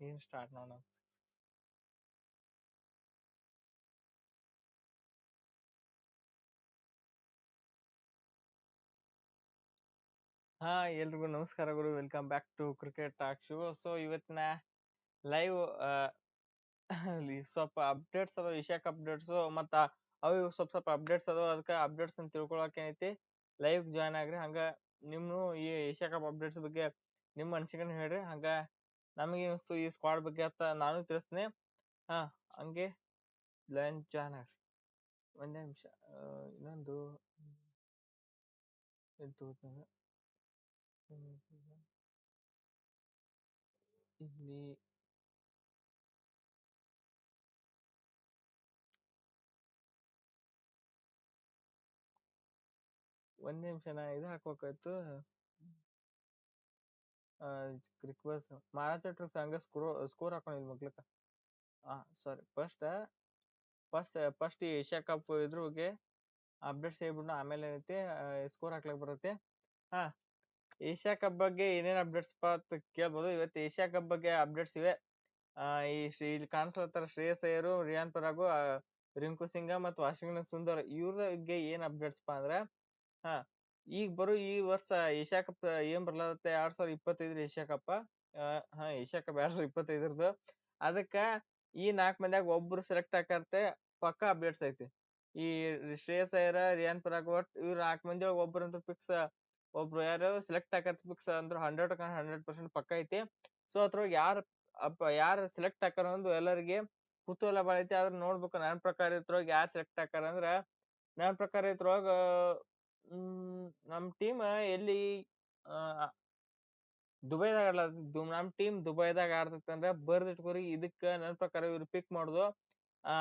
ಏನ್ ಸ್ಟಾರ್ಟ್ ನೋಡೋಣ? ಹಾ, ಎಲ್ರಿಗೂ ನಮಸ್ಕಾರಗಳು welcome back to cricket talk show so ಇವತ್ತಿನ ಲೈವ್ ಸ್ವಲ್ಪ ಅಪ್ಡೇಟ್ಸ್ ಅದಾವ ಏಷ್ಯಾ ಕಪ್ ಅಪ್ಡೇಟ್ಸ್ ಮತ್ತ ಅವು ಸ್ವಲ್ಪ ಸ್ವಲ್ಪ ಅಪ್ಡೇಟ್ಸ್ ಅದಾವ. ಅದಕ್ಕೆ ಅಪ್ಡೇಟ್ಸ್ ಅಂತ ತಿಳ್ಕೊಳಕ್ ಏನೈತಿ? ಲೈವ್ ಜಾಯ್ನ್ ಆಗ್ರಿ. ಹಂಗ ನಿಮ್ನು ಈ ಏಷ್ಯಾ ಕಪ್ ಅಪ್ಡೇಟ್ಸ್ ಬಗ್ಗೆ ನಿಮ್ಮ ಅನ್ಸಿಕೆನ ಹೇಳ್ರಿ. ಹಂಗ ನಮಗೆ ಅನಿಸ್ತು ಈ ಸ್ಕ್ವಾಡ್ ಬಗ್ಗೆ ಅಂತ ನಾನು ತಿಳಿಸ್ತೀನಿ. ಹಾ, ಹಂಗೆ. ಆಗ್ರಿ ಒಂದೇ ನಿಮಿಷ. ಇನ್ನೊಂದು. ಇಲ್ಲಿ ಒಂದೇ ನಿಮಿಷ ನಾ ಇದು ಹಾಕ್ಬೇಕಾಯ್ತು. ರಿಕ್ವೆಸ್ಟ್ ಮಹಾರಾಷ್ಟ್ರ ಟ್ರಿಪ್ ಹಂಗ ಸ್ಕೋರ್ ಸ್ಕೋರ್ ಮಗ್ಲಕ್ಕ ಆ ಸಾರಿ first first first Asia cup ಇದ್ರಿಗೆ updates ಹೇಳ್ಬಿಟ್ಟು ಆಮೇಲೆ ಏನೈತಿ? ಸ್ಕೋರ್ ಹಾಕ್ಲಕ್ ಬರುತ್ತೆ. ಹಾ, ಏಷ್ಯಾ ಕಪ್ ಬಗ್ಗೆ ಏನೇನ್ ಅಪ್ಡೇಟ್ಸ್ ಅಂತ ಕೇಳ್ಬೋದು. ಇವತ್ತು ಏಷ್ಯಾ ಕಪ್ ಬಗ್ಗೆ ಅಪ್ಡೇಟ್ಸ್ ಇವೆ. ಈ ಇಲ್ಲಿ ಕಾಣಿಸ್ಲತ್ತಾರ ಶ್ರೇಯಸ್ ಅಯ್ಯರು, ರಿಯಾನ್ ಪರಾಗು ರಿಂಕು ಸಿಂಗ ಮತ್ತು ವಾಷಿಂಗ್ಟನ್ ಸುಂದರ್. ಇವ್ರ ಬಗ್ಗೆ ಏನ್ ಅಪ್ಡೇಟ್ಸ್ ಅಂದ್ರೆ, ಹಾ ಈಗ ಬರೋ ಈ ವರ್ಷ ಏಷ್ಯಾ ಕಪ್ ಏನ್ ಬರ್ಲಾತ್ತೆ? ಎರಡ್ ಸಾವಿರ ಇಪ್ಪತ್ತೈದ್ರ ಏಷ್ಯಾ ಕಪ್ ಹಾ ಏಷ್ಯಾ ಕಪ್ ಎರಡ್ ಸಾವಿರ ಇಪ್ಪತ್ತೈದ್ರದ್ದು. ಅದಕ್ಕ ಈ ನಾಲ್ಕ್ ಮಂದಿಯಾಗ ಒಬ್ರು ಸೆಲೆಕ್ಟ್ ಆಕತ್ತೆ ಪಕ್ಕಾ ಅಪ್ಡೇಟ್ಸ್ ಐತಿ. ಈ ಶ್ರೇಯಸ್ ಅಯ್ಯರ, ರಿಯಾನ್ ಪರಾಗ್ ಒಟ್ ಇವ್ರ ನಾಲ್ಕ್ ಮಂದಿ ಒಳಗ ಒಬ್ರು ಅಂತೂ ಫಿಕ್ಸ್ ಒಬ್ರು ಯಾರು ಸೆಲೆಕ್ಟ್ ಆಕತ್ ಫಿಕ್ಸ್ ಅಂದ್ರೆ ಹಂಡ್ರೆಡ್ ಹಂಡ್ರೆಡ್ ಪರ್ಸೆಂಟ್ ಪಕ್ಕ ಐತಿ. ಸೊ ಅದ್ರೊಳಗ ಯಾರ ಅಪ್ಪ, ಯಾರು ಸೆಲೆಕ್ಟ್ ಆಕಾರ ಅನ್ನೋದು ಎಲ್ಲರಿಗೆ ಕುತೂಹಲ ಬಾಳ ಐತಿ. ಆದ್ರ ನೋಡ್ಬೇಕು. ನನ್ನ ಪ್ರಕಾರ ಇದ್ರೊಳಗ ಯಾರು ಸೆಲೆಕ್ಟ್ ಆಕಾರ ಅಂದ್ರ, ನನ್ನ ಪ್ರಕಾರ ಇದ್ರೊಳಗ ಹ್ಮ್ ನಮ್ ಟೀಮ್ ಎಲ್ಲಿ ಆ, ದುಬೈದಾಗ ಆಡ್ಲತ್ತಿದ್ದು ನಮ್ ಟೀಮ್ ದುಬೈದಾಗ ಆಡ್ತೈತಿ ಅಂದ್ರ ಬರ್ದ್ ಇಟ್ಕೋರಿ ಇದಕ್ಕ ನನ್ನ ಪ್ರಕಾರ ಇವ್ರು ಪಿಕ್ ಮಾಡುದು ಆ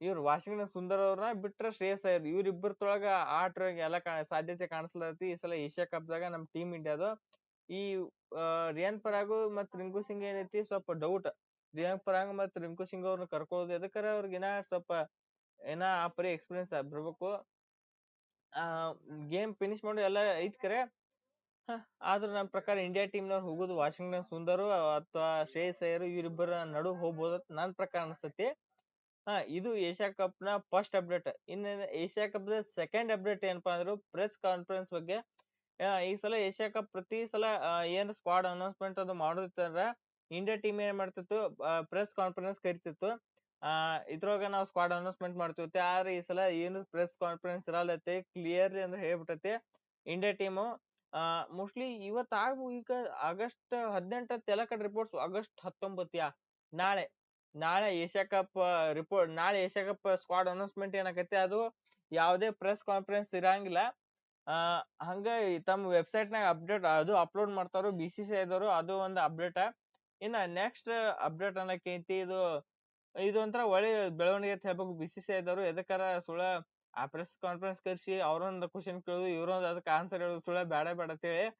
ಇವ್ರು ವಾಷಿಂಗ್ನ ಸುಂದರ್ ಅವ್ರನ್ನ ಬಿಟ್ರ ಶ್ರೇಯಸ್ ಅಯ್ಯರ್ ಇವ್ರಿಬ್ಬರದೊಳಗ ಆಟ ಎಲ್ಲ ಸಾಧ್ಯತೆ ಕಾಣಿಸ್ಲತ್ತಿ. ಈ ಸಲ ಏಷ್ಯಾ ಕಪ್ ದಾಗ ನಮ್ ಟೀಮ್ ಇಂಡಿಯಾದು. ಈ ರಿಯಾನ್ ಪರಾಗು ಮತ್ತ್ ರಿಂಕು ಸಿಂಗ್ ಏನೈತಿ ಸ್ವಲ್ಪ ಡೌಟ್ ರಿಯಾನ್ ಪರಾಗ್ ಮತ್ ರಿಂಕು ಸಿಂಗ್ ಅವ್ರನ್ನ ಕರ್ಕೊಳ್ಳೋದು ಎದಕ್ಕಾರ ಏನ ಸ್ವಲ್ಪ ಏನ ಆ ಪರಿ ಎಕ್ಸ್ಪೀರಿಯನ್ಸ್ ಬರ್ಬೇಕು. ಗೇಮ್ ಫಿನಿಶ್ ಮಾಡಿ ಎಲ್ಲ ಐತ್ ಕರೆ. ಆದ್ರ ನನ್ನ ಪ್ರಕಾರ ಇಂಡಿಯಾ ಟೀಮ್ ನವ್ರು ಹೋಗುದು ವಾಷಿಂಗ್ಟನ್ ಸುಂದರು, ಅಥವಾ ಶ್ರೇಯಸ್ ಅಯ್ಯರ್ ಇವರಿಬ್ಬರ ನಡು ಹೋಗ್ಬೋದು ನನ್ನ ಪ್ರಕಾರ ಅನ್ಸತಿ ಹಾ, ಇದು ಏಷ್ಯಾ ಕಪ್ನ ಫಸ್ಟ್ ಅಪ್ಡೇಟ್ ಇನ್ನು Asia cup the second update ಏನಪ್ಪಾ ಅಂದ್ರು ಪ್ರೆಸ್ ಕಾನ್ಫರೆನ್ಸ್ ಬಗ್ಗೆ. ಈ ಸಲ ಏಷ್ಯಾ ಕಪ್ ಪ್ರತಿ ಸಲ ಏನ್ ಸ್ಕ್ವಾಡ್ ಅನೌನ್ಸ್ಮೆಂಟ್ ಅದು ಮಾಡೋದಿತ್ತಂದ್ರ ಇಂಡಿಯಾ ಟೀಮ್ ಏನ್ ಮಾಡ್ತಿತ್ತು? ಪ್ರೆಸ್ ಕಾನ್ಫರೆನ್ಸ್ ಕರಿತಿತ್ತು. ಆ, ಇದ್ರೊಳಗ ನಾವ್ ಸ್ಕ್ವಾಡ್ ಅನೌನ್ಸ್ಮೆಂಟ್ ಮಾಡ್ತಿರ್ತೀವಿ ಆದ್ರೆ ಈ ಸಲ ಏನು ಪ್ರೆಸ್ ಕಾನ್ಫರೆನ್ಸ್ ಇರಲ್ಲತ್ತೆ ಕ್ಲಿಯರ್ ಅಂದ್ರೆ ಹೇಳ್ಬಿಟ್ಟೈತಿ ಇಂಡಿಯಾ ಟೀಮು ಆ ಮೋಸ್ಟ್ಲಿ ಇವತ್ ಆಗ್ಬೋ ಈಗ ಆಗಸ್ಟ್ ಹದಿನೆಂಟ ಎಲ್ಲ ಕಡೆ ರಿಪೋರ್ಟ್ಸ್ ಆಗಸ್ಟ್ ಹತ್ತೊಂಬತ್ತು ನಾಳೆ. ನಾಳೆ ಏಷ್ಯಾ ಕಪ್ ರಿಪೋರ್ಟ್ ನಾಳೆ ಏಷ್ಯಾ ಕಪ್ ಸ್ಕ್ವಾಡ್ ಅನೌನ್ಸ್ಮೆಂಟ್ ಏನಾಗತ್ತೆ ಅದು ಯಾವುದೇ ಪ್ರೆಸ್ ಕಾನ್ಫರೆನ್ಸ್ ಇರಂಗಿಲ್ಲ. ಆ, ಹಂಗ ತಮ್ಮ ವೆಬ್ಸೈಟ್ ನಾಗ ಅಪ್ಡೇಟ್ ಅದು ಅಪ್ಲೋಡ್ ಮಾಡ್ತಾರೋ ಬಿ ಸಿ ಸಿ ಐದವರು ಅದು ಒಂದು ಅಪ್ಡೇಟ್ ಇನ್ನ ನೆಕ್ಸ್ಟ್ ಅಪ್ಡೇಟ್ ಅನ್ನಕ್ಕೆ ಐತಿ ಇದು ಇದು ಒಂಥರ ಒಳ್ಳೆ ಬೆಳವಣಿಗೆ ಅಂತ ಹೇಳ್ಬೇಕು. ಬಿ ಸಿ ಸಿ ಐದವರು ಎದಕ್ಕಾರ ಸುಳ ಆ ಪ್ರೆಸ್ ಕಾನ್ಫರೆನ್ಸ್ ಕರ್ಸಿ ಅವ್ರೊಂದ್ ಕ್ವೆಶ್ಚನ್ ಕೇಳುದು ಇವ್ರೊಂದ್ ಅದಕ್ಕೆ ಆನ್ಸರ್ ಹೇಳುದು ಸುಳ ಬೇಡ ಅಂತ ಹೇಳಿ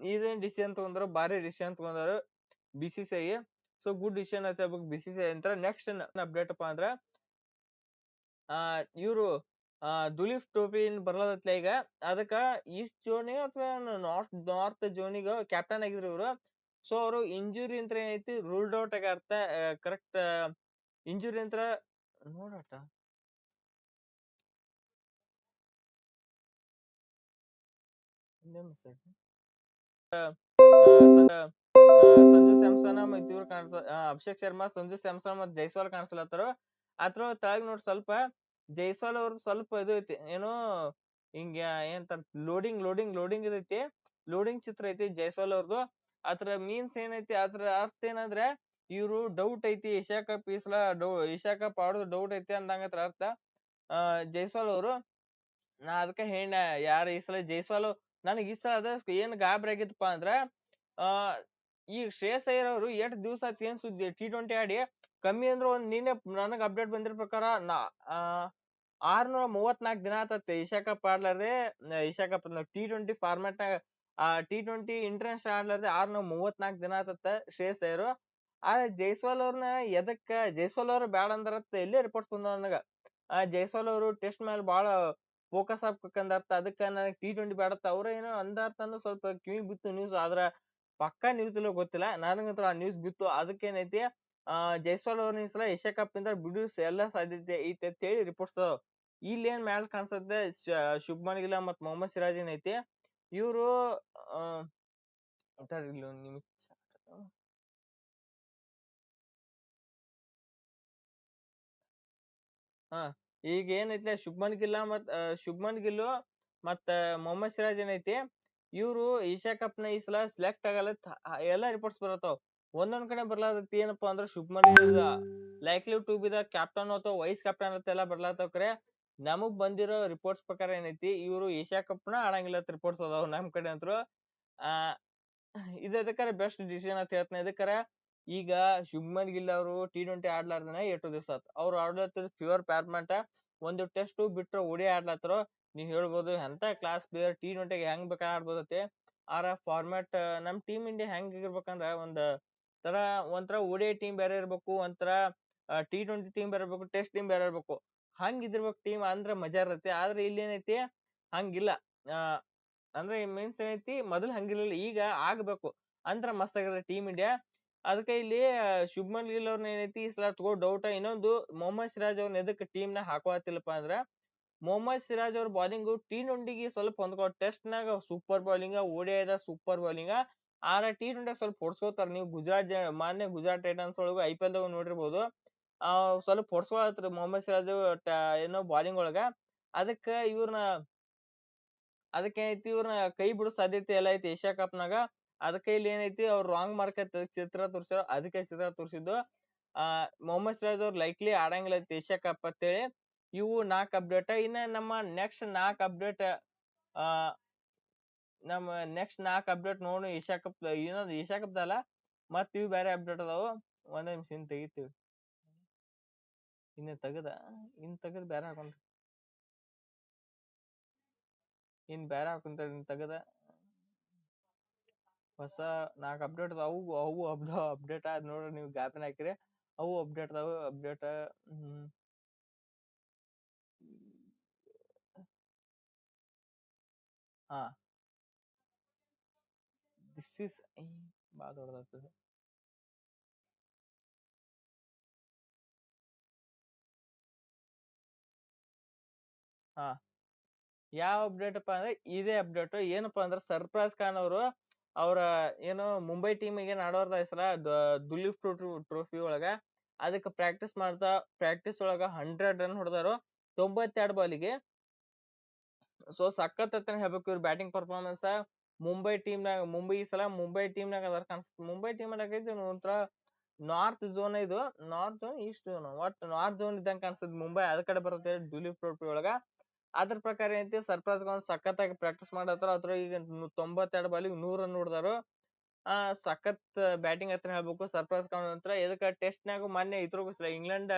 ಇದೇನ್ ಡಿಸಿಷನ್ ತಗೊಂಡ್ರು? ಭಾರಿ ಡಿಸಿಷನ್ ತಗೊಂಡಾರು ಬಿ.ಸಿ.ಸಿ.ಐ ಸಿ ಗುಡ್ ಡಿಸಿಷನ್ ಅಂತ ಹೇಳ್ಬೇಕು ಬಿ.ಸಿ.ಸಿ.ಐ ಅಂತ. ನೆಕ್ಸ್ಟ್ ಅಪ್ಡೇಟ್ ಅಪ್ಪ ಅಂದ್ರ, ಆ, ಇವ್ರು, ಆ, ದುಲೀಪ್ ಟ್ರೋಫಿನ್ ಬರ್ಲದತ್ಲ ಈಗ ಅದಕ್ಕ ಈಸ್ಟ್ ಜೋನಿಗೆ ಅಥವಾ ನಾರ್ತ್ ನಾರ್ತ್ ಜೋನಿಗೆ ಕ್ಯಾಪ್ಟನ್ ಆಗಿದ್ರು ಇವ್ರು. ಸೊ ಅವರು ಇಂಜುರಿ ಅಂತ ಏನೈತಿ? ರೂಲ್ಡ್ ಔಟ್ ಆಗ್ಯಾರ್ತ ಕರೆಕ್ಟ್ ಇಂಜುರಿ ಅಂತ ನೋಡಟ. ಸಂಜು ಸ್ಯಾಮ್ಸನ್ ಮತ್ ಇವ್ರು ಕಾಣಿಸ್ ಅಭಿಷೇಕ್ ಶರ್ಮಾ, ಸಂಜು ಸ್ಯಾಮ್ಸನ್ ಮತ್ ಜೈಸ್ವಾಲ್ ಕಾಣಿಸ್ಲತ್ತಾರ. ಅದ್ರ ತಳಗ್ ನೋಡ್ ಸ್ವಲ್ಪ, ಜೈಸ್ವಾಲ್ ಅವ್ರದ್ದು ಸ್ವಲ್ಪ ಇದು ಐತಿ, ಏನೋ ಹಿಂಗ ಏನಂತಾರ ಲೋಡಿಂಗ್ ಲೋಡಿಂಗ್ ಲೋಡಿಂಗ್ ಇದೈತಿ. ಲೋಡಿಂಗ್ ಚಿತ್ರ ಐತಿ ಜೈಸ್ವಾಲ್ ಅವ್ರದ್ದು ಅದ್ರ ಮೀನ್ಸ್ ಏನೈತಿ ಅದ್ರ ಅರ್ಥ ಏನಂದ್ರೆ, ಇವ್ರು ಡೌಟ್ ಐತಿ ಏಷ್ಯಾ ಕಪ್ ಈ ಸಲ ಡೌ ಏಷ್ಯಾ ಕಪ್ ಆಡೋದು ಡೌಟ್ ಐತಿ ಅಂದಂಗತ್ರ ಅರ್ಥ. ಆ, ಜೈಸ್ವಾಲ್ ಅವರು, ನಾ ಅದಕ್ಕ ಹೇಳ ಯಾರ ಈ ಸಲ ಜೈಸ್ವಾಲ್, ನನಗ್ ಈ ಅದ ಏನ್ ಗಾಬರಿ ಆಗಿತ್ತಪ್ಪ ಅಂದ್ರ, ಆ, ಈ ಶ್ರೇಯಸ್ ಅಯ್ಯರ್ ಅವರು ಎಷ್ಟ್ ದಿವ್ಸ ಏನ್ ಸುದ್ದಿ ಟಿ ಟ್ವೆಂಟಿ ಆಡಿ ಕಮ್ಮಿ ಅಂದ್ರ ಒಂದ್ ನಿನ್ನೆ ನನಗ್ ಅಪ್ಡೇಟ್ ಬಂದಿರೋ ಪ್ರಕಾರ ನಾ ಆರ್ನೂರ ಮೂವತ್ನಾಕ್ ದಿನ ಆತತ್ತೆ Asia cup ಆಡ್ಲಾರ್ದೆ Asia cup T twenty format ನಾಗ ಆ ಟಿ ಟ್ವೆಂಟಿ ಇಂಟರ್ನ್ಯಾಷನಲ್ ಆಡ್ಲಾರ್ದೆ ಆರ್ನೂರ ಮೂವತ್ನಾಲ್ಕು ದಿನ ಆತತ್ತ ಶ್ರೇಯಸ್ ಅಯ್ಯರು. ಆ ಜೈಸ್ವಾಲ್ ಅವ್ರನ್ನ ಎದಕ್ಕ, ಜೈಸ್ವಾಲ್ ಅವ್ರ ಬ್ಯಾಡ ಅಂದ್ರತ್ತ ಎಲ್ಲೇ ರಿಪೋರ್ಟ್ಸ್ ಬಂದವ ನನಗ. ಆ ಜೈಸ್ವಾಲ್ ಅವರು ಟೆಸ್ಟ್ ಮೇಲೆ ಬಾಳ ಫೋಕಸ್ ಆಗ್ಬೇಕಂದರ್ಥ ಅದಕ್ಕ ನನಗೆ ಟಿ ಟ್ವೆಂಟಿ ಬ್ಯಾಡತ್ತ, ಅವ್ರ ಏನೋ ಅಂದಾರ್ಥ ಸ್ವಲ್ಪ ಕಿವಿ ಬಿತ್ತು ನ್ಯೂಸ್ ಆದ್ರ ಪಕ್ಕಾ ನ್ಯೂಸ್ ಇಲ್ಲ ಗೊತ್ತಿಲ್ಲ. ನನಗಂತೂ ಆ ನ್ಯೂಸ್ ಬಿತ್ತು, ಅದಕ್ಕೇನೈತಿ, ಆ ಜೈಸ್ವಾಲ್ ಅವ್ರ ಈ ಸಲ ಏಷ್ಯಾ ಕಪ್ ಇಂದ ಬಿಡಿಸ್ ಎಲ್ಲಾ ಸಾಧ್ಯತೆ ಐತಿ ಅಂತ ಹೇಳಿ ರಿಪೋರ್ಟ್ಸ್ ಇಲ್ಲಿ ಏನ್ ಮ್ಯಾಲ್ ಕಾಣಿಸುತ್ತೆ ಶುಭ್ಮನ್ ಗಿಲ್ ಮತ್ತ್ ಮೊಹಮ್ಮದ್ ಸಿರಾಜ್ ಏನೈತಿ ಇವರು ನಿಮಿಷ ಹಾ, ಈಗ ಏನೈತಿ ಶುಭ್ಮನ್ ಗಿಲ್ಲ ಮತ್ ಶುಭ್ಮನ್ ಗಿಲ್ ಮತ್ತ ಮೊಹಮ್ಮದ್ ಸಿರಾಜ್ ಏನೈತಿ, ಇವ್ರು ಏಷ್ಯಾ ಕಪ್ನ ಈ ಸಲ ಸೆಲೆಕ್ಟ್ ಆಗಲ್ಲ ಎಲ್ಲಾ ರಿಪೋರ್ಟ್ಸ್ ಬರತ್ತಾವ. ಒಂದೊಂದ್ ಕಡೆ ಬರ್ಲಾತೈತಿ ಏನಪ್ಪಾ ಅಂದ್ರ Shubman likely to be the captain ಅಥವಾ ವೈಸ್ ಕ್ಯಾಪ್ಟನ್ ಅಂತ ಎಲ್ಲಾ ಬರ್ಲಾತಾವ ಕರೆ. ನಮಗ್ ಬಂದಿರೋ ರಿಪೋರ್ಟ್ಸ್ ಪ್ರಕಾರ ಏನೈತಿ, ಇವ್ರು ಏಷ್ಯಾ ಕಪ್ನ ಆಡಂಗಿಲ್ಲ ಅಂತ ರಿಪೋರ್ಟ್ಸ್ ಅದಾವ ನಮ್ ಕಡೆ ಅಂತರು. ಆ, ಇದ್ ಎದಕ್ಕಾರ ಬೆಸ್ಟ್ ಡಿಸಿಷನ್ ಅಂತ ಹೇಳ್ತಾನೆ, ಎದಕ್ಕಾರ ಈಗ ಶುಭ್ಮನ್ ಗಿಲ್ ಅವರು ಟಿ ಟ್ವೆಂಟಿ ಆಡ್ಲಾರ್ದನ ಎಷ್ಟು ದಿವಸ ಆತ್. ಅವ್ರು ಆಡ್ಲತ್ತಿದ್ ಪ್ಯೂರ್ ಪ್ಯಾರ್ಮೆಂಟ್ ಒಂದು ಟೆಸ್ಟ್ ಬಿಟ್ರ ಓಡಿ ಆಡ್ಲತ್ತಾರ ನೀವ್ ಹೇಳ್ಬೋದು ಎಂತ ಕ್ಲಾಸ್ ಪ್ಲೇಯರ್ ಟಿ ಟ್ವೆಂಟಿಗೆ ಹೆಂಗ್ ಬೇಕಾ ಆಡ್ಬೋದತ್ತೆ. ಆರ ಫಾರ್ಮ್ಯಾಟ್ ನಮ್ ಟೀಮ್ ಇಂಡಿಯಾ ಹೆಂಗ್ ಇರ್ಬೇಕಂದ್ರ ಒಂದ್ ತರ ಒಂಥರ ಓಡಿ ಟೀಮ್ ಬೇರೆ ಇರ್ಬೇಕು, ಒಂಥರ ಟಿ ಟ್ವೆಂಟಿ ಟೀಮ್ ಬೇರೆ ಇರ್ಬೇಕು ಟೆಸ್ಟ್ ಟೀಮ್ ಬೇರೆ ಇರ್ಬೇಕು. ಹಂಗ್ ಇದಿರ್ಬೇಕು ಟೀಮ್ ಅಂದ್ರ ಮಜಾ ಇರತ್ತೆ. ಆದ್ರೆ ಇಲ್ಲಿ ಏನೈತಿ? ಹಂಗಿಲ್ಲ. ಆ, ಅಂದ್ರೆ ಮೀನ್ಸ್ ಏನೈತಿ? ಮೊದಲ್ ಹಂಗಿರ್ಲಿಲ್ಲ. ಈಗ ಆಗ್ಬೇಕು. ಅಂದ್ರ ಮಸ್ತ್ ಆಗಿದೆ ಟೀಮ್ ಇಂಡಿಯಾ. ಅದಕ್ಕೆ ಇಲ್ಲಿ ಶುಭ್ಮನ್ ಗಿಲ್ ಅವ್ರನ್ನ ಏನೈತಿ? ಈ ಸಲ ತಗೋ ಡೌಟ್. ಇನ್ನೊಂದು ಮೊಹಮ್ಮದ್ ಸಿರಾಜ್ ಅವ್ರನ್ನ ಎದಕ್ ಟೀಮ್ನ ಹಾಕೋತಿಲ್ಲಪ್ಪ ಅಂದ್ರ ಮೊಹಮ್ಮದ್ ಸಿರಾಜ್ ಅವ್ರ ಬೌಲಿಂಗ್ ಟಿ ಟ್ವೆಂಟಿಗೆ ಸ್ವಲ್ಪ ಹೊಂದ್ಕೊ ಟೆಸ್ಟ್ ನಾಗ ಸೂಪರ್ ಬೌಲಿಂಗ್ ಓಡಿಯಾದ ಸೂಪರ್ ಬೌಲಿಂಗ್ ಆರ ಟಿ ಟ್ವೆಂಟಿ ಸ್ವಲ್ಪ ಹೊಡ್ಸ್ಕೋತಾರ. ನೀವು ಗುಜರಾತ್ ಮಾನ್ಯ ಗುಜರಾತ್ ಟೈಟನ್ಸ್ ಒಳಗ ಐ ಪಿ ಎಲ್ ನೋಡಿರ್ಬೋದು. ಆ, ಸ್ವಲ್ಪ ಹೊಡ್ಸ್ಕೊಳತ್ರಿ ಮೊಹಮ್ಮದ್ ಸಿರಾಜ್ ಟ- ಏನೋ ಬಾಲಿಂಗ್ ಒಳಗ. ಅದಕ್ಕ ಇವ್ರನ್ನ ಅದಕ್ಕೆ ಏನೈತಿ ಇವ್ರನ್ನ ಕೈ ಬಿಡೋ ಸಾಧ್ಯತೆ ಎಲ್ಲ ಐತಿ ಏಷ್ಯಾ ಕಪ್ ನಾಗ ಅದಕ್ಕೆ ಇಲ್ಲಿ ಏನೈತಿ ಅವ್ರು ರಾಂಗ್ ಮಾರ್ಕ್ ಚಿತ್ರ ತೋರ್ಸ್ಯಾರ, ಅದಕ್ಕೆ ಚಿತ್ರ ತೋರ್ಸಿದ್ದು. ಆ, ಮೊಹಮ್ಮದ್ ಸಿರಾಜ್ ಅವ್ರು ಲೈಕ್ಲಿ ಆಡಂಗಿಲ್ಲ ಐತಿ ಏಷ್ಯಾ ಕಪ್ ಅಂತೇಳಿ. ಇವು ನಾಕ್ ಅಪ್ಡೇಟ್ ಇನ್ನ ನಮ್ಮ ನೆಕ್ಸ್ಟ್ ನಾಕ್ ಅಪ್ಡೇಟ್ ಆ, ನಮ್ಮ ನೆಕ್ಸ್ಟ್ ನಾಕ್ ಅಪ್ಡೇಟ್ ನೋಡು ಏಷ್ಯಾ ಕಪ್ ಏನೋ ಏಷ್ಯಾ ಕಪ್ ಅಲ್ಲ ಮತ್ ಇವ್ ಬೇರೆ ಅಪ್ಡೇಟ್ ಅದಾವು. ಒಂದೇ ನಿಮಿಷ ತೆಗಿತೀವಿ. ಇನ್ನ ತೆಗದ, ಇನ್ ತೆಗದ್ ಬೇರೆ ಹಾಕೊಂಡ್ರಿ. ಇನ್ ಬೇರೆ ಹಾಕೊಂತಾರ, ಇನ್ ತೆಗದ. ಹೊಸ ನಾಲ್ಕ್ ಅಪ್ಡೇಟ್ ಅವು ಅವು ಅಪ್ಡೇಟ್ ಆದ್ ನೋಡ್ರಿ ನೀವು ಗ್ಯಾಪಿನ ಹಾಕಿರಿ. ಅವು ಅಪ್ಡೇಟ್ ಅದಾವು ಅಪ್ಡೇಟ್ ಹಾ. ದಿಸ್ ಇಸ್ ಬಾ ದೊಡ್ಡದಾಗ್ತದೆ. ಹಾ. ಯಾವ ಅಪ್ಡೇಟ್ ಅಪ್ಪ ಅಂದ್ರೆ ಇದೇ ಅಪ್ಡೇಟ್. ಏನಪ್ಪಾ ಅಂದ್ರೆ ಸರ್ಫರಾಜ್ ಖಾನ್ ಅವರು ಅವ್ರ ಏನು ಮುಂಬೈ ಟೀಮ್ ಏನ್ ಆಡೋರ್ದ ಹೆಸರ ದುಲೀಪ್ ಟ್ರೋಫಿ ಒಳಗ ಅದಕ್ಕೆ ಪ್ರಾಕ್ಟೀಸ್ ಮಾಡ್ತಾ ಪ್ರಾಕ್ಟೀಸ್ ಒಳಗ ಹಂಡ್ರೆಡ್ ರನ್ ಹೊಡೆದಾರು. ತೊಂಬತ್ತೆರಡು ಬಾಲಿಗೆ. ಸೊ ಸಖತ್ ಹತ್ರ ಹೇಳ್ಬೇಕು ಇವ್ರ ಬ್ಯಾಟಿಂಗ್ ಪರ್ಫಾರ್ಮೆನ್ಸ್ ಮುಂಬೈ ಟೀಮ್ ನಾಗ ಮುಂಬೈ ಈ ಸಲ ಮುಂಬೈ ಟೀಮ್ ನಾಗ ಅದಾರ ಕಾಣಿಸ್ತದೆ ಮುಂಬೈ ಟೀಮ್ ಇದು ಒಂಥರ ನಾರ್ತ್ ಝೋನ್ ಇದು. ನಾರ್ತ್ ಝೋನ್ ಈಸ್ಟ್ ಝೋನ್ ಒಟ್ ನಾರ್ತ್ ಝೋನ್ ಇದ್ದಂಗ ಕಾಣಿಸ್ತದೆ ಮುಂಬೈ. ಅದ ಕಡೆ ಬರುತ್ತೆ ದುಲೀಪ್ ಟ್ರೋಫಿ ಒಳಗ. ಅದ್ರ ಪ್ರಕಾರ ಏನೈತಿ ಸರ್ಪ್ರೈಸ್ ಗೊಂದ್ ಸಖತ್ತಾಗಿ ಪ್ರಾಕ್ಟೀಸ್ ಮಾಡತ್ತಾರ ಅದ್ರ ಈಗ ತೊಂಬತ್ತೆರಡು ಬಾಲಿಗೆ ನೂರ್ ರನ್ ಹೊಡೆದಾರು ಆ, ಸಖತ್ ಬ್ಯಾಟಿಂಗ್ ಹತ್ರ ಹೇಳ್ಬೇಕು. ಸರ್ಪ್ರೈಸ್ ಖಾನ್ ನಂತರ ಎದಕ್ಕ ಟೆಸ್ಟ್ ನಾಗು ಮೊನ್ನೆ ಇದ್ರ ಇಂಗ್ಲೆಂಡ್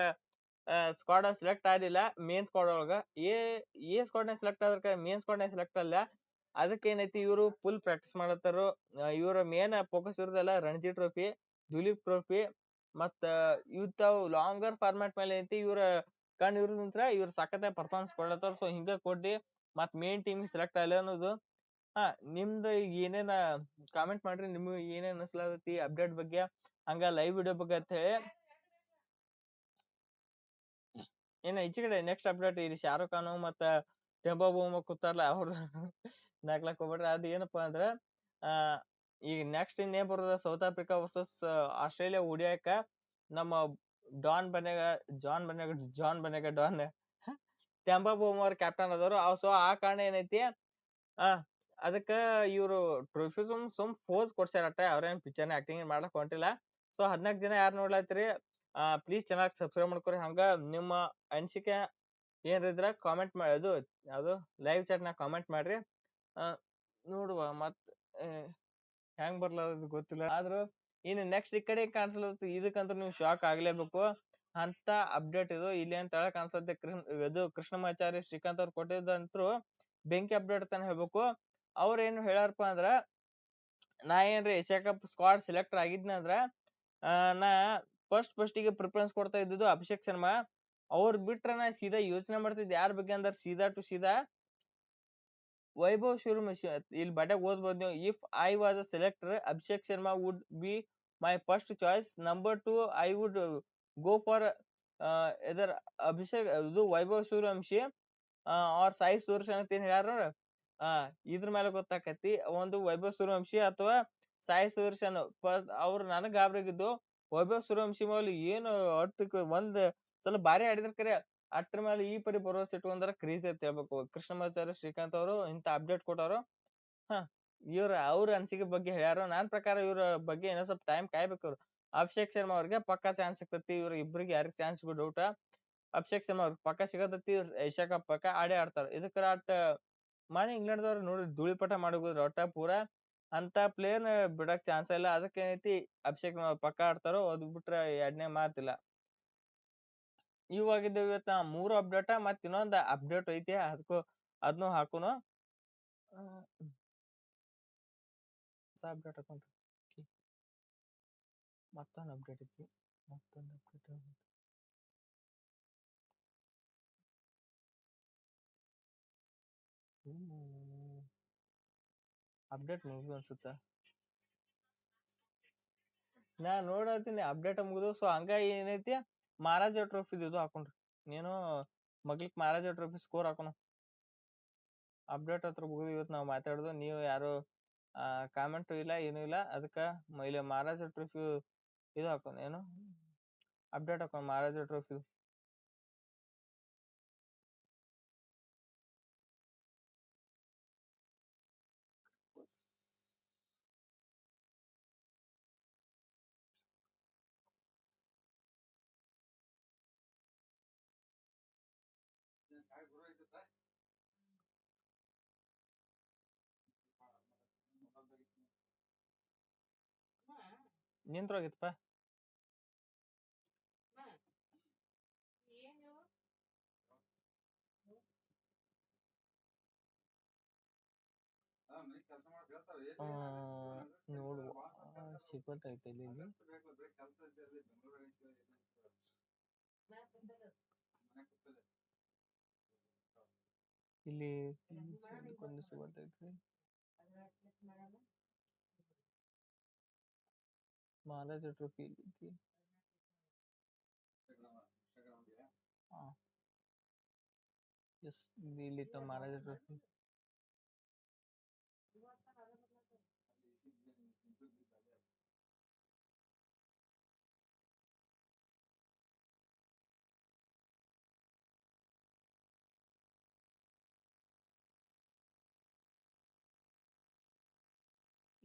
ಸ್ಕ್ವಾಡ್ ಸೆಲೆಕ್ಟ್ ಆಗಿಲ್ಲ ಮೇನ್ ಸ್ಕ್ವಾಡ್ ಒಳಗ. ಏ ಏ ಸ್ಕ್ವಾಡ್ ನಾಗ ಸೆಲೆಕ್ಟ್ ಆದ್ರ ಮೇನ್ ಸ್ಕ್ವಾಡ್ ನಾಗ ಸೆಲೆಕ್ಟ್ ಅಲ್ಲ ಅದಕ್ಕೆ ಏನೈತಿ, ಇವರು ಫುಲ್ ಪ್ರಾಕ್ಟೀಸ್ ಮಾಡತ್ತಾರು. ಇವರ ಮೇನ್ ಫೋಕಸ್ ಇರೋದಲ್ಲ ರಣಜಿ ಟ್ರೋಫಿ ದುಲೀಪ್ ಟ್ರೋಫಿ ಮತ್ತ ಇವ್ತಾವ್ ಲಾಂಗರ್ ಫಾರ್ಮ್ಯಾಟ್ ಮೇಲೆ ಐತಿ ಇವ್ರ ಕಣ್ ಇವ್ರ ನಂತರ ಇವ್ರ ಸಖತ್ತಾಗಿ ಪರ್ಫಾರ್ಮೆನ್ಸ್ ಕೊಡ್ಲತ್ತಾರ. ಸೊ ಹಿಂಗ ಕೊಡ್ರಿ ಮತ್ ಮೇನ್ ಟೀಮ್ ಸೆಲೆಕ್ಟ್ ಆಗಿಲ್ಲ ಅನ್ನೋದು. ಹಾ, ನಿಮ್ದು ಈಗ ಏನೇನ ಕಾಮೆಂಟ್ ಮಾಡ್ರಿ, ನಿಮ್ಗೆ ಏನೇನ್ ಅನ್ಸ್ಲಾತೈತಿ ಅಪ್ಡೇಟ್ ಬಗ್ಗೆ, ಹಂಗ ಲೈವ್ ವಿಡಿಯೋ ಬಗ್ಗೆ ಅಂತ ಹೇಳಿ. ಏನ ಈಚೆ ಕಡೆ ನೆಕ್ಸ್ಟ್ ಅಪ್ಡೇಟ್ ಇರಿ, ಶಾರುಖ್ ಖಾನ್ ಮತ್ತ ಟೆಂಪೋ ಬೂಮ ಕೂತಾರಲ್ಲ ಅವ್ರ ನಾಕ್ಲಾಕ್ ಹೋಗ್ಬಿಟ್ರೆ ಅದ್ ಏನಪ್ಪಾ ಅಂದ್ರ, ಆ, ಈಗ ನೆಕ್ಸ್ಟ್ ಇನ್ನೇ ಬರೋದ? ಸೌತ್ ಆಫ್ರಿಕಾ ವರ್ಸಸ್ ಆಸ್ಟ್ರೇಲಿಯಾ ಉಡಿಯಾಕ ನಮ್ಮ ಡಾನ್ ಬನ್ಯಾಗ, ಜಾನ್ ಬನ್ಯಾಗ ಜಾನ್ ಬನ್ಯಾಗ ಡಾನ್. ಟೆಂಪೋ ಬೂಮ್ ಅವ್ರ ಕ್ಯಾಪ್ಟನ್ ಅದಾರು. ಸೊ ಆ ಕಾರಣ ಏನೈತಿ? ಆ, ಅದಕ್ಕ ಇವ್ರು ಟ್ರೋಫಿ ಸುಮ್ ಸುಮ್ ಪೋಸ್ ಕೊಡ್ಸ್ಯಾರಟ ಅವ್ರೇನ್ ಪಿಕ್ಚರ್ ಆಕ್ಟಿಂಗ್ ಮಾಡಕ್ ಹೊಂಟಿಲ್ಲ. ಸೊ ಹದ್ನಾಲ್ಕು ಜನ ಯಾರು ಆ ಪ್ಲೀಸ್ ಚೆನ್ನಾಗಿ ಸಬ್ಸ್ಕ್ರೈಬ್ ಮಾಡ್ಕೊರಿ. ಹಂಗ ನಿಮ್ಮ ಅನಿಸಿಕೆ ಏನಿದ್ರ ಕಾಮೆಂಟ್ ಮಾಡಿ ಅದು ಯಾವುದು ಲೈವ್ ಚಾಟ್ ನಾಗ ಕಾಮೆಂಟ್ ಮಾಡ್ರಿ. ಆ, ನೋಡುವ ಮತ್ ಹೆಂಗ್ ಬರ್ಲ ಗೊತ್ತಿಲ್ಲ. ಆದ್ರೂ ಇನ್ನು ನೆಕ್ಸ್ಟ್ ಈ ಕಡೆ ಕಾಣಿಸಲು ಇದಕ್ಕಂತೂ ನೀವು ಶಾಕ್ ಆಗ್ಲೇಬೇಕು. ಅಂತ ಅಪ್ಡೇಟ್ ಇದು. ಇಲ್ಲಿ ಅಂತ ಹೇಳಕ್ ಕಾಣಿಸುತ್ತೆ ಕೃಷ್ಣ, ಇದು ಕೃಷ್ಣಮಾಚಾರಿ ಶ್ರೀಕಾಂತ್ ಅವ್ರು ಕೊಟ್ಟಿದ್ದಂತರು ಬೆಂಕಿ ಅಪ್ಡೇಟ್ ತಾನೆ ಹೇಳ್ಬೇಕು. ಅವ್ರ ಏನು ಹೇಳ್ಯಾರಪ್ಪ ಅಂದ್ರ, ನಾ ಏನ್ರಿ ಏಷ್ಯಾ ಸ್ಕ್ವಾಡ್ ಸೆಲೆಕ್ಟರ್ ಆಗಿದ್ನ ಅಂದ್ರ ನಾ ಫಸ್ಟ್ ಫಸ್ಟ್ಗೆ ಪ್ರಿಫರೆನ್ಸ್ ಕೊಡ್ತಾ ಇದ್ದಿದ್ದು ಅಭಿಷೇಕ್ ಶರ್ಮಾ. ಅವ್ರ ಬಿಟ್ರೆ ನಾ ಸೀದಾ ಯೋಚನೆ ಮಾಡ್ತಿದ್ದೆ. ಯಾರ ಬಗ್ಗೆ ಅಂದ್ರೆ? ಸೀದಾ ಟು ಸೀದಾ ವೈಭವ್ ಶುರು ಇಲ್ಲಿ ಬಟ್ಟೆ ಓದ್ಬೋದು ನೀವು. If I was a selector Abhishek Sharma would be my first choice number two I would go for ಇದರ್ ಅಭಿಷೇಕ್ ಇದು ವೈಭವ್ ಸೂರ್ಯವಂಶಿ ಆರ್ ಸಾಯಿ ಸುದರ್ಶನ್ ಅಂತ ಏನ್ ಹೇಳ್ಯಾರ ಇದ್ರ ಮೇಲೆ ಗೊತ್ತಾಕತಿ. ಒಂದು ವೈಭವ್ ಸೂರ್ಯವಂಶಿ ಅಥವಾ ಸಾಯಿ ಸುದರ್ಶನ್ ಅವ್ರು ನನಗ್ ಗಾಬರಿಯಾಗಿದ್ದು ವೈಭವ್ ಸೂರ್ಯವಂಶಿ ಮೇಲೆ ಏನು ಒಟ್ಟು ಒಂದ್ ಸ್ವಲ್ಪ ಭಾರಿ ಆಡಿದ್ರ ಕರೆ ಅಟ್ರ ಮೇಲೆ ಈ ಪರಿ ಭರವಸೆ ಇಟ್ಕೊಂಡ್ರ ಕ್ರೇಜ್ ಅಂತ ಹೇಳ್ಬೇಕು. ಕೃಷ್ಣಮಾಚಾರ್ಯ ಶ್ರೀಕಾಂತ್ ಅವರು ಇಂತ ಅಪ್ಡೇಟ್ ಕೊಟ್ಟವರು. ಹ ಇವ್ರ ಅವ್ರ ಅನಿಸಿಕೆ ಬಗ್ಗೆ ಹೇಳ್ಯಾರ, ನನ್ ಪ್ರಕಾರ ಇವ್ರ ಬಗ್ಗೆ ಏನೋ ಸ್ವಲ್ಪ ಟೈಮ್ ಕಾಯ್ಬೇಕು ಅವ್ರು. ಅಭಿಷೇಕ್ ಶರ್ಮಾ ಅವ್ರಿಗೆ ಪಕ್ಕಾ ಚಾನ್ಸ್ ಸಿಗ್ತತಿ, ಇವ್ರ ಇಬ್ರಿಗೆ ಯಾರಿಗ್ ಚಾನ್ಸ್ ಡೌಟ್ ಅಭಿಷೇಕ್ ಶರ್ಮಾ ಅವ್ರಿಗೆ ಪಕ್ಕ ಸಿಗತೈತಿ ಏಷ್ಯಾ ಕಪ್ ಪಕ್ಕ ಆಡೇ ಆಡ್ತಾರ. ಇದಕ್ಕ ಆಟ ಮಾಡಿ ಇಂಗ್ಲೆಂಡ್ ದವ್ರು ನೋಡಿ ಧೂಳಿಪಟ ಮಾಡೋದ್ರ ಒಟ್ಟ ಪೂರಾ. ಅಂತ ಪ್ಲೇಯರ್ ಬಿಡಕ್ ಚಾನ್ಸ್ ಇಲ್ಲ. ಅದಕ್ಕೆ ಏನೈತಿ, ಅಭಿಷೇಕ್ ಪಕ್ಕ ಆಡ್ತಾರೋ, ಅದ್ ಬಿಟ್ರೆ ಎರಡನೇ ಮಾತಿಲ್ಲ ಇವಾಗಿದ್ದ ಇವತ್ತ ಮೂರು ಅಪ್ಡೇಟ್ ಮತ್ ಇನ್ನೊಂದ್ ಅಪ್ಡೇಟ್ ಐತಿ ಅದಕ್ಕೂ ಅದನ್ನು ಹಾಕುನು. ಅಪ್ಡೇಟ್ ಹಾಕೊಂಡ್ರಿ ಮತ್ತೊಂದು ಅಪ್ಡೇಟ್ ಐತಿ. ಮತ್ತೊಂದು ಅಪ್ಡೇಟ್ ಅಪ್ಡೇಟ್ ಮುಗಿದು ಅನ್ಸುತ್ತ? ನಾ ನೋಡತ್ತೀನಿ ಅಪ್ಡೇಟ್ ಮುಗಿದು. ಸೊ ಹಂಗ ಏನೈತಿ? ಮಹಾರಾಜ ಟ್ರೋಫಿ ಇದು ಹಾಕೊಂಡ್ರಿ. ನೀನು ಮಗ್ಲಿಕ್ ಮಹಾರಾಜ ಟ್ರೋಫಿ ಸ್ಕೋರ್ ಹಾಕೋಣ. ಅಪ್ಡೇಟ್ ಹತ್ರ ಮುಗಿದು ಇವತ್ತು ನಾವು ಮಾತಾಡೋದು. ನೀವು ಯಾರು ಕಾಮೆಂಟ್ ಇಲ್ಲ, ಏನು ಇಲ್ಲ. ಅದಕ್ಕೆ ಇಲ್ಲಿ ಮಹಾರಾಜ ಟ್ರೋಫಿ ಇದು ಹಾಕೊಂಡ್, ಏನು? ಅಪ್ಡೇಟ್ ಹಾಕೋಣ ಮಹಾರಾಜ ಟ್ರೋಫಿ ನಿಂತ್ರೋಗಿತ್ತಪ್ಪ ನೋಡುವ ಸಿಗೋತೈತೆ ಇಲ್ಲಿ ಇಲ್ಲಿ ಒಂದು ಸಿಗೋತೈತ್ರಿ ಮಹಾರಾಜ ಟ್ರೋಫಿ ಇಲ್ಲಿ ಹಾ ಎಸ್ ಇಲ್ಲಿ ಮಹಾರಾಜ ಟ್ರೋಫಿ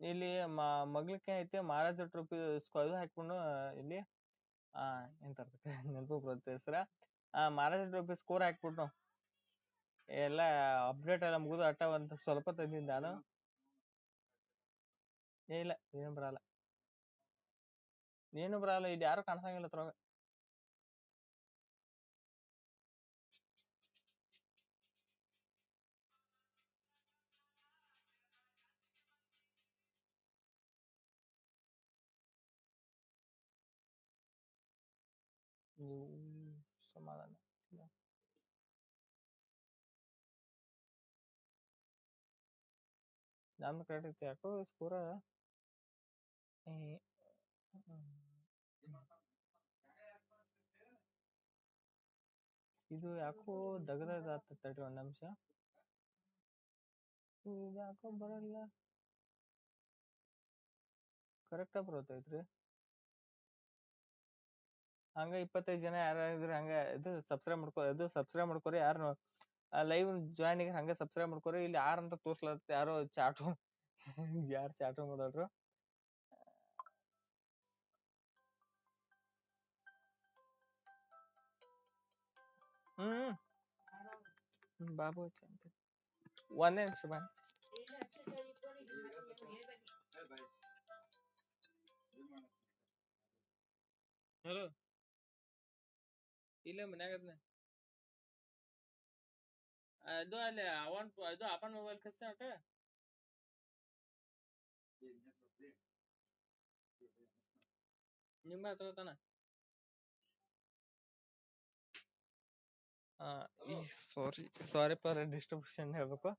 ಇಲ್ಲಿ ಮ ಮಗ್ಲಿಕ್ಕೆ ಐತಿ ಮಹಾರಾಜ ಟ್ರೋಫಿ ಇದು ಹಾಕೊಂಡು ಇಲ್ಲಿ ಆ ಎಂತ ನೆನಪು ಬರುತ್ತೆ ಹೆಸರ. ಆ ಮಹಾರಾಜ ಟ್ರೋಫಿ ಸ್ಕೋರ್ ಹಾಕ್ಬಿಟ್ಟು ಎಲ್ಲ ಅಪ್ಡೇಟ್ ಎಲ್ಲ ಮುಗಿದು ಅಟ್ಟ ಒಂದ್ ಸ್ವಲ್ಪ ತಂದಿದ್ದ ನಾನು. ಏ ಇಲ್ಲ ಏನು ಬರಲ್ಲ. ಏನು ಬರಲ್ಲ ಇದು ಯಾರು ಕಾಣಿಸಂಗಿಲ್ಲ ಅದ್ರೊಳಗ. ನೀವು ಸಮಾಧಾನ ಇಲ್ಲ. ನಮ್ದು ಕರೆಕ್ಟ್ ಐತಿ ಯಾಕೋ ಸ್ಕೋರ ಇದು ಯಾಕೋ ದಗದ ತಡ್ರಿ ಒಂದ್ ನಿಮಿಷ ಇದು ಯಾಕೋ ಬರಲ್ಲ ಕರೆಕ್ಟ್ ಬರತೈತ್ರಿ ಹಂಗ ಇಪ್ಪತ್ತೈದ್ ಜನ ಯಾರ ಇದ್ರ ಹಂಗ ಇದು ಸಬ್ಸ್ಕ್ರೈಬ್ ಮಾಡ್ಕೋ, ಇದು ಸಬ್ಸ್ಕ್ರೈಬ್ ಮಾಡ್ಕೋರಿ ಯಾರು ಲೈವ್ ಜಾಯ್ನ್ ಆಗಿ ಹಂಗ ಸಬ್ಸ್ಕ್ರೈಬ್ ಮಾಡ್ಕೋರಿ. ಇಲ್ಲಿ ಯಾರ್ ಅಂತ ತೋರ್ಸ್ಲತ್ತ ಯಾರೋ ಚಾಟು ಯಾರು ಚಾಟು ಮಾಡೋರು ಹ್ಮ್. ಬಾಬು ಅಂತ. ಒಂದೇ ನಿಮಿಷ ಬಾ. ಹಲೋ ಇಲ್ಲೇ ಮನ್ಯಾಗ ಅದ್ನ ಅದು ಅಲ್ಲಿ ಅವನ್, ಅದು ಅಪ್ಪನ ಮೊಬೈಲ್ ಕಸ್ತ ಅಟ ನಿಮ್ಮ ಹತ್ರತಾನ ಸಾರಿ ಸಾರಿ ಫಾರ್ ಡಿಸ್ಟ್ರಿಬ್ಯೂಷನ್ ಹೇಳ್ಬೇಕು.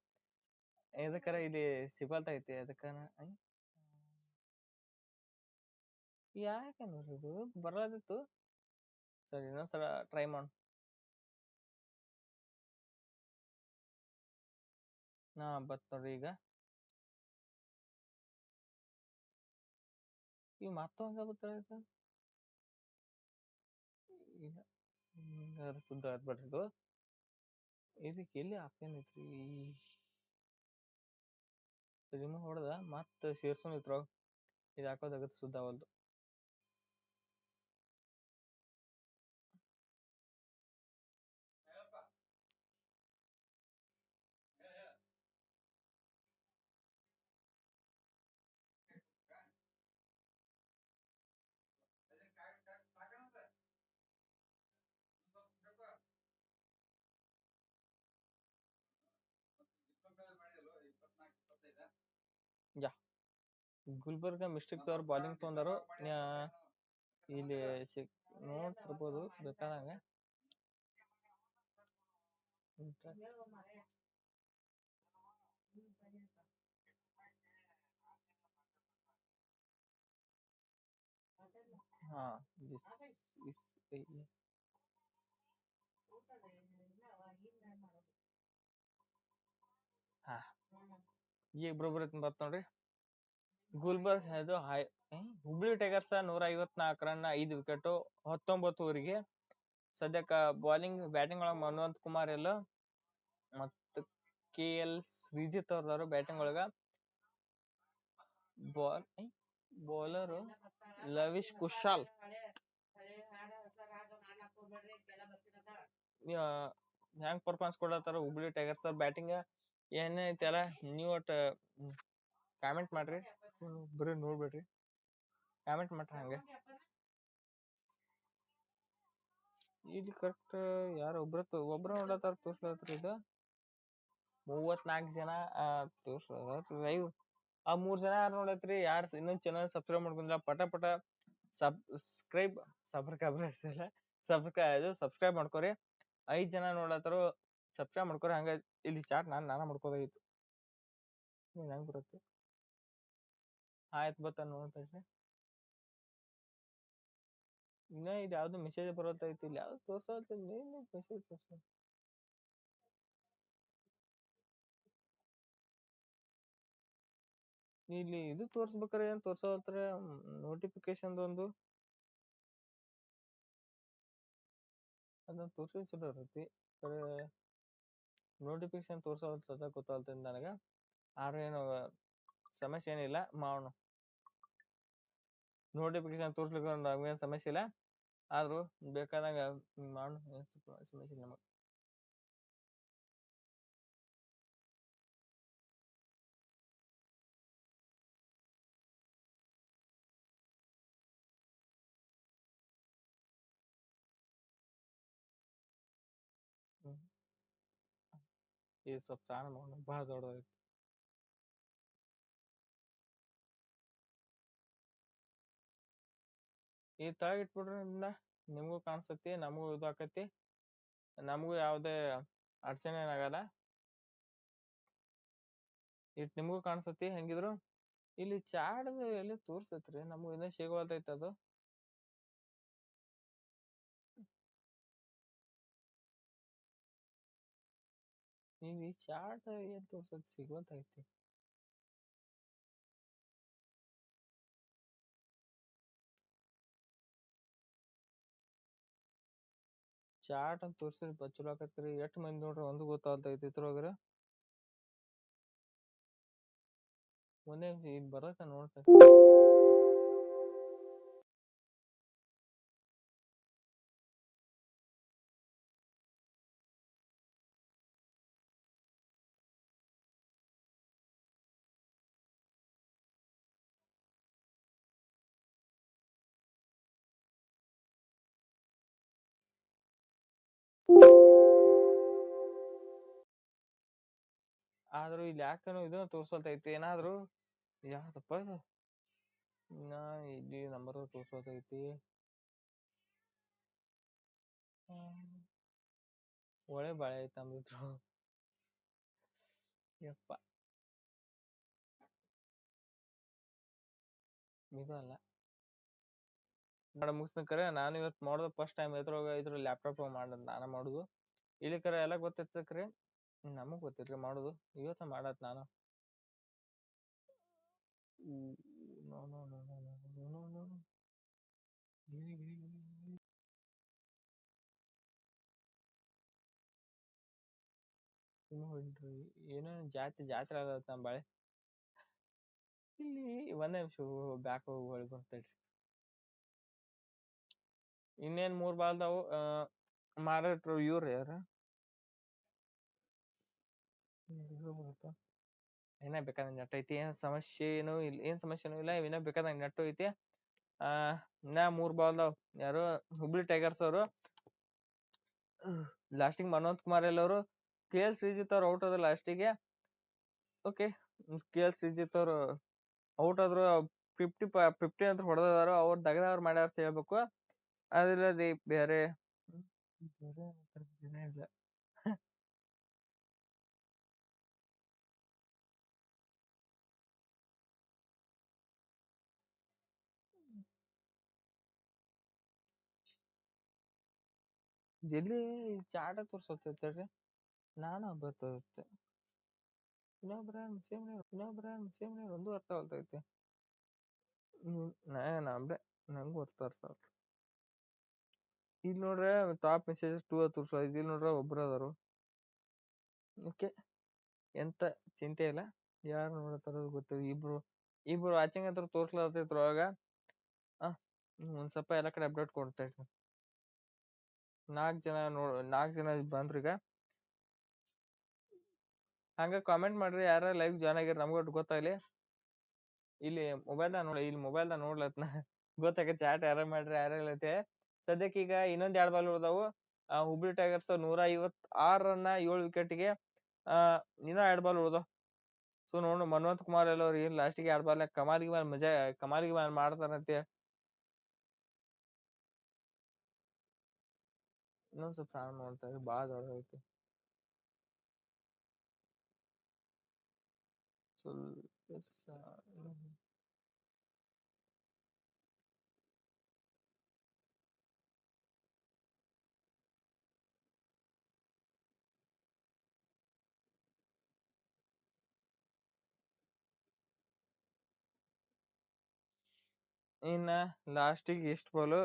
ಎದಕ್ಕರ ಇಲ್ಲಿ ಸಿಗೋಲ್ತೈತಿ ಅದಕ್ಕನ ಯಾಕೆ ನೋಡ್ರಿ ಇದು? ಬರಲಾದಿತ್ತು. ಸರಿ, ಇನ್ನೊಂದ್ಸಲ ಟ್ರೈ ಮಾಡು ಹಾ, ಬತ್ ನೋಡ್ರಿ ಈಗ. ಈಗ ಮತ್ತೊಂದ ಹ್ಮ್ ಸುದ್ದ ಆಗ್ಬೇಡ್ರಿ ಬಿಡ್ರಿ ಇದು. ಇದಕ್ಕೆ ಎಲ್ಲಿ ಆಪ್ಷನ್ ಐತ್ರಿ? ರಿಮೂವ್ ಹೊಡೆದ ಮತ್ತೆ ಸೇರ್ಸೋಣ ಇದ್ರೊಳಗ ಇದು ಹಾಕೋದಾಗತ್ತೆ ಸುದ್ದ ಅವಲ್ದು ಯಾ ಗುಲ್ಬರ್ಗ ಮಿಸ್ಟೇಕ್ ಅವ್ರು ಬಾಲಿಂಗ್ ತೊಗೊಂಡಾರು ಇಲ್ಲಿ ಸಿಕ್ ನೋಡ್ತಿರ್ಬೋದು ಬೇಕಾದಂಗ ಹಾ ದಿಸ್ ಇಸ್ ಈಗ ಬರೋಬ್ಬರಿ ಬತ್ ನೋಡ್ರಿ. ಗುಲ್ಬರ್ಗ್ ಇದು ಹೈ ಹುಬ್ಳಿ ಟೈಗರ್ಸ್ ನೂರ ಐವತ್ನಾಲ್ಕು ರನ್, ಐದು ವಿಕೆಟ್, ಹತ್ತೊಂಬತ್ತು ಓವರಿಗೆ. ಸದ್ಯಕ್ಕ ಬೌಲಿಂಗ್, ಬ್ಯಾಟಿಂಗ್ ಒಳಗ ಮನೋಜ್ ಕುಮಾರ್ ಎಲ್ಲ ಮತ್ತ ಕೆ ಎಲ್ ಶ್ರೀಜಿತ್ ಅವ್ರದವ್ರು ಬ್ಯಾಟಿಂಗ್ ಒಳಗ. Ball bowler Lavish Kushal. ಹೆಂಗ್ ಪರ್ಫಾರ್ಮೆನ್ಸ್ ಕೊಡತ್ತಾರ ಹುಬ್ಳಿ ಟೈಗರ್ಸ್ ಬ್ಯಾಟಿಂಗ್. ಏನೈತಿ ಅಲ್ಲ ನೀವ್ ಒಟ್ಟ ಕಾಮೆಂಟ್ ಮಾಡ್ರಿ. ಬರೀ ನೋಡ್ಬೇಡ್ರಿ. ಕಾಮೆಂಟ್ ಮಾಡ್ರಿ ಹಂಗ. ಇಲ್ಲಿ ಕರೆಕ್ಟ್ ಯಾರು ಒಬ್ರ ಒಬ್ರ ನೋಡತ್ತಾರ ತೋರ್ಸ್ಲತ್ರಿ ಇದು. ಮೂವತ್ನಾಲ್ಕು ಜನ ತೋರ್ಸ್ಲತ್ರಿ ಲೈವ್ ಆ ಮೂರ್ ಜನ ಯಾರು ನೋಡತ್ರಿ, ಯಾರು ಇನ್ನೊಂದ್ ಚಾನಲ್ ಸಬ್ಸ್ಕ್ರೈಬ್ ಮಾಡ್ಕೊಂಡ್ರ, ಪಟ ಪಟ ಸಬ್ಸ್ಕ್ರೈಬ್ ಸಬ್ಸ್ಕ್ರೈಬ್ ಕಬ್ರ, ಸಬ್ಸ್ಕ್ರೈಬ್ ಸಬ್ಸ್ಕ್ರೈಬ್ ಮಾಡ್ಕೊರಿ. ಐದ್ ಜನ ನೋಡತ್ತಾರು ಸಬ್ಸ್ಕ್ರೈಬ್ ಮಾಡ್ಕೊರೆ ಹಂಗ ಇಲ್ಲಿ ಚಾಟ್ ನಾನ್, ನಾನ ಮಾಡ್ಕೋದಾಗಿತ್ತು. ಹೆಂಗ್ ಬರುತ್ತೆ? ಆಯ್ತು ಬತ್ತ ನೋಡ್ತಾ ಇನ್ನ ಇದು ಯಾವ್ದು ಮೆಸೇಜ್ ಬರತ್ತೈತಿ ಇಲ್ಲಿ ಯಾವ್ದು ತೋರ್ಸಲ್ತಿ ಮೆಸೇಜ್ ತೋರ್ಸ ಇಲ್ಲಿ ಇದು ತೋರ್ಸ್ಬೇಕಾರೆ ಏನ್ ತೋರ್ಸೋತ್ರೆ ನೋಟಿಫಿಕೇಶನ್ ಒಂದು. ಅದನ್ನ ತೋರ್ಸಿದ್ ಚಲೋ ಇರ್ತೈತಿ ನೋಟಿಫಿಕೇಶನ್ ತೋರ್ಸವಲ್ತದ ಗೊತ್ತಾಗ್ತದ ನನಗೆ. ಆದ್ರೆ ಏನು, ಸಮಸ್ಯೆ ಏನಿಲ್ಲ ಮಾಡೋಣ ನೋಟಿಫಿಕೇಶನ್ ತೋರ್ಸ್ಲಿಕ್ಕೆ ಸಮಸ್ಯೆ ಇಲ್ಲ. ಆದ್ರೂ ಬೇಕಾದಾಗ ಮಾಡೋಣ ಸಮಸ್ಯೆ ಇಲ್ಲ ಇದು ಸ್ವಲ್ಪ ಚಾನಲ್ ನೋಡೋಣ ಬಹಳ ದೊಡ್ಡದಾಗೈತಿ. ಈ ತಳಗ ಇಟ್ಬಿಟ್ರಿಂದ ನಿಮಗೂ ಕಾಣಿಸ್ತತಿ, ನಮಗೂ ಇದು ಆಕತಿ ನಮಗೂ ಯಾವುದೇ ಅಡಚಣೆ ಏನಾಗಲ್ಲ. ಇಟ್ ನಿಮಗೂ ಕಾಣಿಸ್ತತಿ, ಹೆಂಗಿದ್ರು? ಇಲ್ಲಿ ಚಾಡ್ ಎಲ್ಲಿ ತೋರ್ಸೈತ್ರಿ? ನಮಗೂ ಇನ್ನೂ ಸಿಗೋಲ್ತೈತಿ ಅದು ಈಗ ಈ ಚಾರ್ಟ್ ಏನ್ ತೋರ್ಸೈತಿ ಐತಿ ಚಾರ್ಟ್ ಅಂತ ತೋರ್ಸಿರಿ ಚಲೋ ಆಕತ್ರಿ ಎಷ್ಟ್ ಮಂದಿ ನೋಡ್ರಿ? ಒಂದು ಗೊತ್ತಾಗ್ತೈತಿ ಒಂದೇ ಈಗ ಬರಕ ನೋಡ್ತೇನೆ. ಆದ್ರೂ ಇಲ್ಲಿ ಯಾಕನೋ ಇದನ್ನ ತೋರ್ಸೋತೈತಿ, ಏನಾದ್ರು? ಯಾವ್ದಪ್ಪ ಇದು? ನಾ ಇಲ್ಲಿ ನಂಬರ್ ತೋರ್ಸೋತೈತಿ. ಒಳ್ಳೆ ಬಾಳೆ ಐತಿ ನಮ್ದಿದ್ರು. ಯಪ್ಪ. ಇದು ಅಲ್ಲ. ಮಾಡ ಮುಗಿಸ್ನಕರೆ ನಾನು ಇವತ್ತು ಮಾಡೋದು ಫಸ್ಟ್ ಟೈಮ್ ಇದ್ರೊಳಗ ಇದ್ರ ಲ್ಯಾಪ್ಟಾಪ್ ಮಾಡಿದ್, ನಾನು ಮಾಡುದು. ಇಲ್ಲಿ ಕರೆ ಎಲ್ಲ ಗೊತ್ತಿರ್ತಕ್ರಿ ನಮಗ್ ಗೊತ್ತಿಲ್ರಿ ಮಾಡೋದು? ಇವತ್ತ ಮಾಡಾತ್ ನಾನು. No no no no no no no no ನೋಡ್ರಿ ಏನೇನು ಜಾತಿ ಜಾತ್ರೆ ಆಗತ್ತ ನಮ್ ಬಾಳೆ. ಇಲ್ಲಿ ಒಂದೇ ನಿಮಿಷ ಬ್ಯಾಕ್ ಹೋಗಿ ಬರ್ತೇಳ್ರಿ ಇನ್ನೇನ್ ಮೂರ್ ಬಾಲ್ದಾವು? ಮಾರಾಟ್ರು ಇವ್ರ್ ಯಾರ? ಏನ ಬೇಕಾದ್ರೆ ನೆಟ್ ಐತಿ? ಏನ್ ಸಮಸ್ಯೆ ಏನು ಇಲ್ಲ ಏನ್ ಸಮಸ್ಯೆನೂ ಇಲ್ಲ. ಇನ್ನ ಬೇಕಾದಂಗ ನೆಟ್ ಐತಿ. ಆ ಇನ್ನ ಮೂರ್ ಬಾಲ್ ಯಾರು? ಹುಬ್ಳಿ ಟೈಗರ್ಸ್ ಅವರು. ಲಾಸ್ಟಿಂಗ್ ಮನೋಜ್ ಕುಮಾರ್ ಎಲ್ಲವರು ಕೆ ಎಲ್ ಶ್ರೀಜಿತ್ ಅವ್ರು ಔಟ್ ಆದ್ರು ಲಾಸ್ಟಿಗೆ ಓಕೆ ಕೆ ಎಲ್ ಶ್ರೀಜಿತ್ ಅವರು ಔಟ್ ಆದ್ರು. ಫಿಫ್ಟಿ ಫಿಫ್ಟಿ ಅಂತ ಹೊಡೆದಾರು ಅವ್ರು ದಗದವ್ರು ಮಾಡ್ಯಾರ ಅಂತ ಹೇಳ್ಬೇಕು. ಹ್ಮ್, ಬೇರೆ ಬೇರೆ ಇಲ್ಲ ಜಲ್ದಿ ಚಾಟ ತೋರ್ಸತ್ತೈತ್ರಿ ನಾನು ಬರ್ತದತ್ತೆ ಇನ್ನೊಬ್ರ ಸೇಮ್ ಇನ್ನೊಬ್ರ ಸೇಮ್ ಒಂದು ಅರ್ಥ ಆಗ್ತೈತೆ ನಮ್ದೆ ನಂಗೂ ಅರ್ಥ ಅರ್ಥ ಆಯ್ತು ಇಲ್ಲಿ ನೋಡ್ರೆ ಟಾಪ್ ಮೆಸೇಜ್ ಟೂ ತೋರ್ಸೋ ಇಲ್ಲಿ ನೋಡ್ರೆ ಒಬ್ರು ಅದಾರು. ಓಕೆ, ಎಂತ ಚಿಂತೆ ಇಲ್ಲ. ಯಾರು ನೋಡತ್ತಾರ ಗೊತ್ತಿಲ್ಲ. ಇಬ್ರು ಇಬ್ರು ವಾಚಿಂಗ್ ಹತ್ರ ತೋರ್ಸ್ಲತ್ತೈತ್ರ ಒಳಗ ಒಂದ್ ಸ್ವಲ್ಪ ಎಲ್ಲ ಕಡೆ ಅಪ್ಡೇಟ್ ಕೊಡ್ತಾ ನಾಲ್ಕು ಜನ ನೋಡ್ ನಾಲ್ಕು ಜನ ಬಂದ್ರು ಈಗ. ಹಂಗ ಕಾಮೆಂಟ್ ಮಾಡ್ರಿ ಯಾರ ಲೈವ್ ಜಾಯ್ನ್ ಆಗ್ಯಾರ ನಮ್ಗೂ ಗೊತ್ತಾಗ್ಲಿ ಇಲ್ಲಿ? ಮೊಬೈಲ್ದಾಗ ನೋಡಿ, ಇಲ್ಲಿ ಮೊಬೈಲ್ದಾಗ ನೋಡ್ಲತ್ನ. ಗೊತ್ತಾಗ ಚಾಟ್ ಯಾರ ಮಾಡ್ರಿ, ಯಾರ ಇಲ್ಲೈತೆ ಸದ್ಯಕ್ಕೆ ಈಗ ಇನ್ನೊಂದ್ ಎರಡ್ ಬಾಲ್ ಉಳ್ದಾವು ಆ ಹುಬ್ಳಿ ಟೈಗರ್ಸ್ ನೂರ ಐವತ್ ಆರ್ ರನ್ನ ಏಳು ವಿಕೆಟ್ಗೆ ಆ, ಇನ್ನ ಎರಡ್ ಬಾಲ್ ಉಳ್ದಾವ್ ಸೊ ನೋಡು, ಮನ್ವಂತ್ ಕುಮಾರ್ ಎಲ್ಲೋ ಏನ್ ಲಾಸ್ಟಿಗೆ ಎರಡ್ ಬಾಲ್ ಕಮಾಲ್ ಗಿಮಾಲ್ ಮಜಾ ಕಮಾಲ್ ಗಿಮಾಲ್ ಮಾಡ್ತಾರಂತೆ. ಇನ್ನೊಂದ್ ಸ್ವಲ್ಪ ಆನ್ ಮಾಡ್ತಾರೆ ಬಾಳ ದೊಡ್ಡ ಐತಿ ಇನ್ನ ಲಾಸ್ಟಿಗೆ ಎಷ್ಟು ಬಾಲ್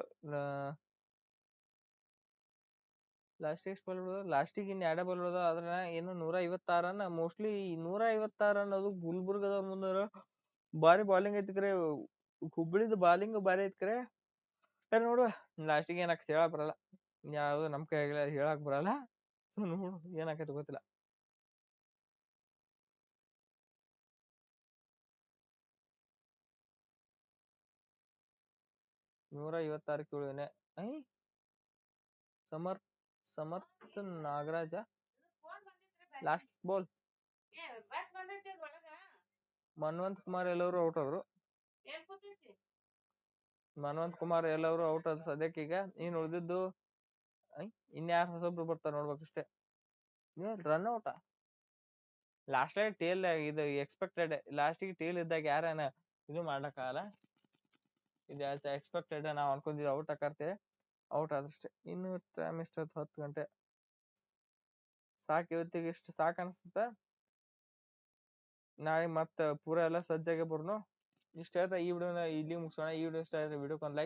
ಲಾಸ್ಟಿಗೆ ಬಾಲ್ ಹೊಡೆದ ಲಾಸ್ಟಿಗೆ ಇನ್ ಎರಡ ಬಾಲ್ ಉಳ್ದ ಅದ್ರ ಏನು ನೂರ ಐವತ್ತಾರನ ಮೋಸ್ಟ್ಲಿ ನೂರ ಐವತ್ತಾರ ಅನ್ನೋದು ಗುಲ್ಬರ್ಗದ ಮುಂದರ ಬಾರಿ ಬಾಲಿಂಗ್ ಐತಿ ಕರೆ. ಹುಬ್ಳಿದ ಬಾಲಿಂಗ್ ಬಾರಿ ಐತಿ ಕರೆ. ನೋಡು ನೋಡುವ ಲಾಸ್ಟಿಗೆ ಏನಾಕತಿ ಹೇಳಕ್ ಬರಲ್ಲ. ಯಾವ್ದು ನಮ್ ಕೈಯಾಗಿಲ್ಲ ಹೇಳಕ್ ಬರಲ್ಲ. ಸೊ ನೋಡು ಏನಾಕೈತಿ ಗೊತ್ತಿಲ್ಲ. ನೂರ ಐವತ್ತಾರು ಕೇಳುವೇನೆ ಐ ಸಮರ್ಥ್. ಸಮರ್ಥ ನಾಗರಾಜ. ಲಾಸ್ಟ್ ಬಾಲ್ ಮನ್ವಂತ್ ಕುಮಾರ್ ಎಲ್ಲರೂ ಔಟ್ ಆದ್ರು. ಮನ್ವಂತ್ ಕುಮಾರ್ ಎಲ್ಲರೂ ಔಟ್ ಆದ್ರು ಸದ್ಯಕ್ಕೆ ಈಗ. ಇನ್ ಉಳಿದಿದ್ದು ಇನ್ಯಾರು ಹೊಸೊಬ್ರು ಬರ್ತಾರ ನೋಡ್ಬೇಕಷ್ಟೇ. ರನ್ ಔಟ ಲಾಸ್ಟ್ ಟೇಲ್ ಇದು ಎಕ್ಸ್ಪೆಕ್ಟೆಡ್ ಲಾಸ್ಟಿಗೆ ಟೇಲ್ ಇದ್ದಾಗ ಯಾರನ ಇದು ಮಾಡಕ್ಕಾಗಲ್ಲ? ಇದು ಎಕ್ಸ್ಪೆಕ್ಟೆಡ್ ನಾವು ಅನ್ಕೊಂಡಿದ್ದು ಔಟ್ ಹಾಕರ್ತೇವೆ ಔಟ್ ಆದಷ್ಟೇ ಇನ್ನು ಟೈಮ್ ಎಷ್ಟೊತ್ತು ಹತ್ತು ಗಂಟೆ ಸಾಕು ಇವತ್ತಿಗೆ ಇಷ್ಟು ಸಾಕು ಅನಿಸುತ್ತೆ. ನಾಳೆ ಮತ್ತೆ ಪೂರ ಎಲ್ಲ ಸಜ್ಜಾಗೆ ಬರ್ನು. ಇಷ್ಟ ಹೇಳ್ತಾ ಈ ವಿಡಿಯೋನ ಇಲ್ಲಿ ಮುಗಿಸೋಣ. ಈ ವಿಡಿಯೋ ಇಷ್ಟ ಆದ್ರೆ ವಿಡಿಯೋಕ್ಕೆ ಒಂದು ಲೈಕ್